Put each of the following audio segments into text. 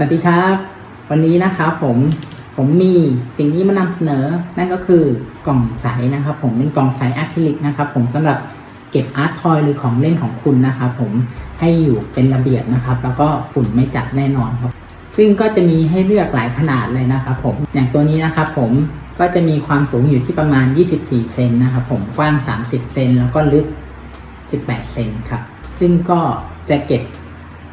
สวัสดีครับ วันนี้นะครับผมผมมีสิ่งที่มานำเสนอ นั่นก็คือกล่องใสนะครับ ผมเป็นกล่องใสอะคริลิกนะครับ ผมสำหรับเก็บอาร์ตทอยหรือของเล่นของคุณนะครับผมให้อยู่เป็นระเบียบนะครับ แล้วก็ฝุ่นไม่จับแน่นอนครับ ซึ่งก็จะมีให้เลือกหลายขนาดเลยนะครับ ผมอย่างตัวนี้นะครับ ผมก็จะมีความสูงอยู่ที่ประมาณ 24 เซนนะครับ ผมกว้าง 30 เซนแล้วก็ลึก 18 เซนครับ ซึ่งก็จะเก็บ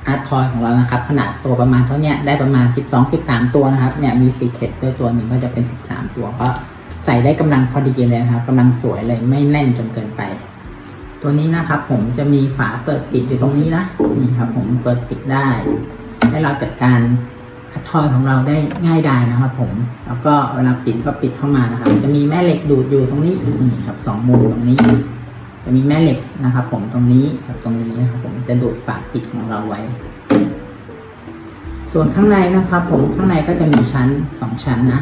อาร์ทอยของเรานะครับ ขนาดตัวประมาณเท่านี้ได้ประมาณ 12-13 ตัวนะครับเนี่ยมีซีเคตด้วยตัวหนึ่งก็จะเป็น 13 ตัวก็ใส่ได้กำลังพอดีเลยนะครับกำลังสวยเลยไม่แน่นจนเกินไป ตัวนี้นะครับ ผมจะมีฝาเปิดปิดอยู่ตรงนี้นะนี่ครับ ผมเปิดปิดได้ ให้เราจัดการอาร์ทอยของเราได้ง่ายดายนะครับ ผม แล้วก็เวลาปิดก็ปิดเข้ามานะครับ จะมีแม่เหล็กดูดอยู่ตรงนี้นี่ครับสองมุมตรงนี้ จะมีแม่เหล็กนะครับผมตรงนี้กับตรงนี้นะครับผมจะดูดฝาปิดของเราไว้ ส่วนข้างในนะครับ ผมข้างในก็จะมีชั้นสองชั้นนะ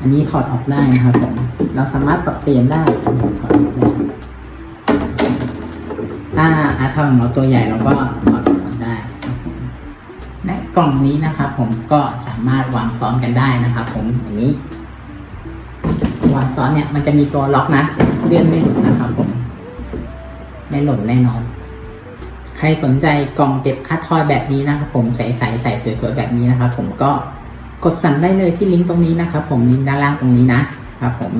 อันนี้ถอดออกได้นะครับผมเราสามารถปรับเปลี่ยนได้ถอดออกได้ถ้าอาร์ทอยของเราตัวใหญ่เราก็ถอดออกได้ในกล่องนี้นะครับ ผมก็สามารถวางซ้อนกันได้นะครับผมอย่างนี้วางซ้อนเนี่ยมันจะมีตัวล็อกนะเลื่อนไม่หลุดนะ ไม่หล่นแน่นอน ใครสนใจกล่องเก็บอาร์ทอยแบบนี้นะครับผมใสใสใสสวยๆแบบนี้นะครับผมก็กดสั่งได้เลยที่ลิงก์ตรงนี้นะครับผมลิงก์ด้านล่างตรงนี้นะครับผม